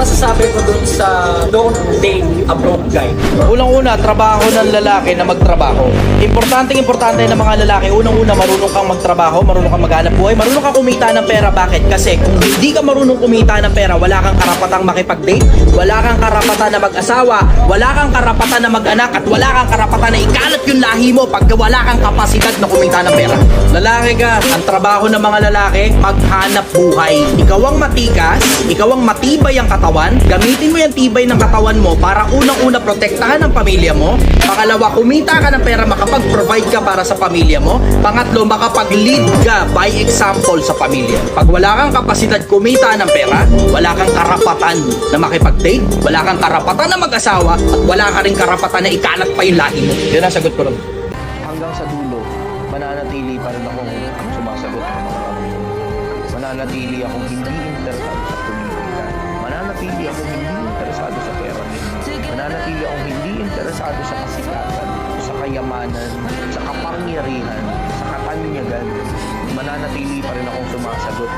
masasabi ko dun sa don't date a broke guy? Unang-una, trabaho ng lalaki na magtrabaho. Importanteng importante ng mga lalaki, unang-una marunong kang magtrabaho, marunong kang maghanap buhay, marunong kang kumita ng pera. Bakit? Kasi kung hindi ka marunong kumita ng pera, wala kang karapatang makipag-date, wala kang karapatan na mag-asawa, wala kang karapatan na mag-anak, at wala kang karapatan na ikalat yung lahi mo pagka wala kang kapasidad na kumita ng pera. Lalaki ka, ang trabaho ng mga lalaki, maghanap buhay. Ikaw ang matikas, ikaw ang matibay ang katawan, gamitin mo yung tibay ng katawan mo para unang-una protektahan ang pamilya mo. Pangalawa, kumita ka ng pera, makapag-provide ka para sa pamilya mo. Pangatlo, makapag-lead ka by example sa pamilya. Pag wala kang kapasidad kumita ng pera, wala kang karapatan na makipag-date, wala kang karapatan na mag-asawa, at wala ka rin karapatan na ikalat pa yung lahi mo. Yun ang sagot ko ron. Hanggang sa dulo, mananatili pa rin akong sumasagot ng mga tanong. Mananatili akong hindi interesado sa politika. Mananatili akong hindi interesado sa pera. Mananatili akong hindi interesado sa kasikatan, sa kayamanan, sa kapangyarihan, sa katanyagan. Mananatili pa rin akong sumasagot